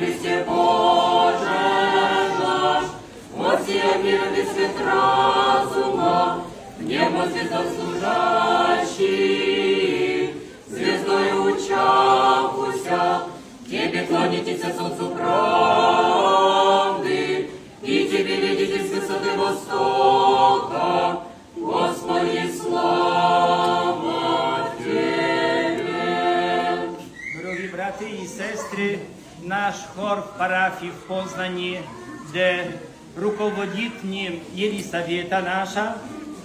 радістю nasz chor w parafii w Poznań, gdzie руководит ним Елисавета наша,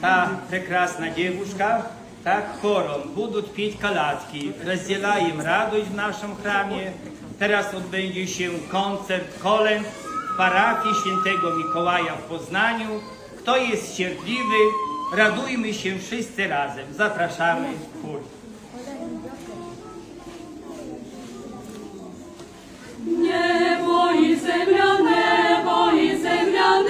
та прекрасна девушка, так хором будут петь колядки, разделаем радость в нашем храме. Teraz odbędzie się koncert kolęd w parafii świętego Mikołaja w Poznaniu. Kto jest cierpliwy, radujmy się wszyscy razem. Zapraszamy w chór. Небо і земля, небо і земля.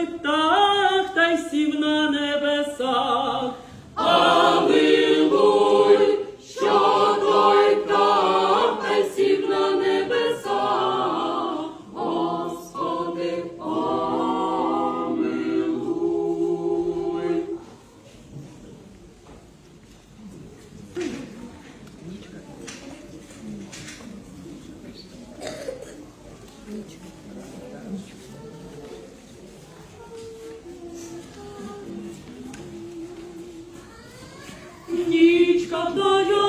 então Although you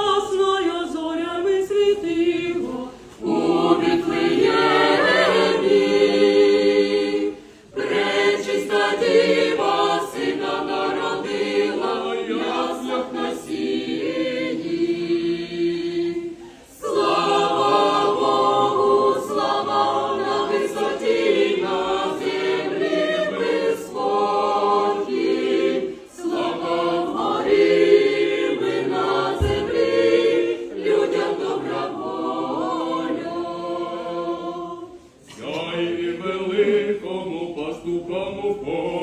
тому полі.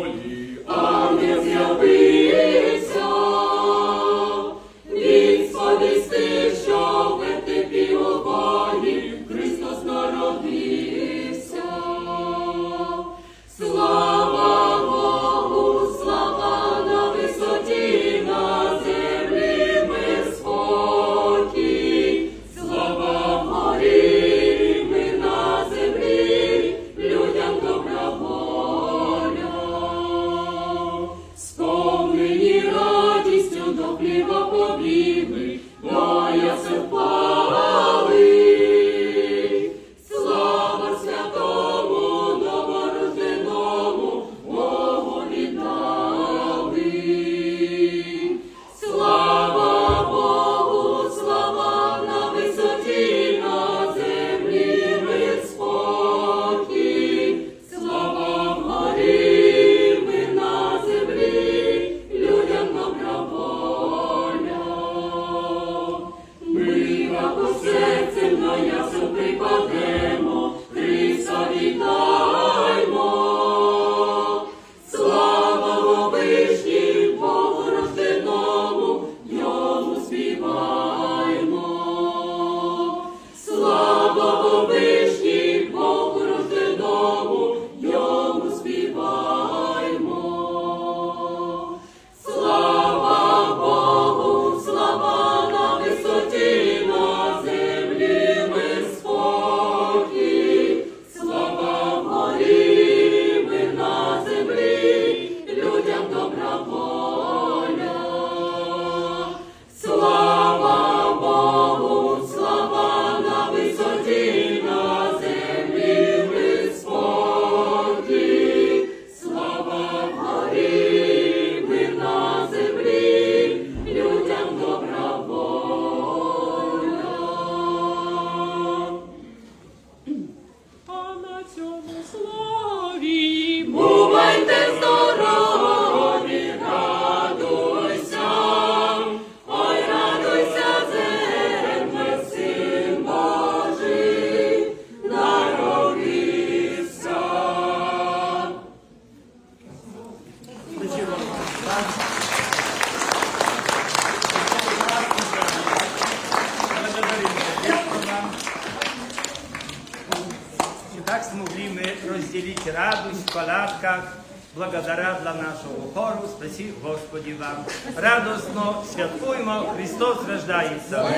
благодаря для нашого хору. Спасі Господі вам. радостно, святкуємо, Христос рождається.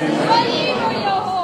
Його!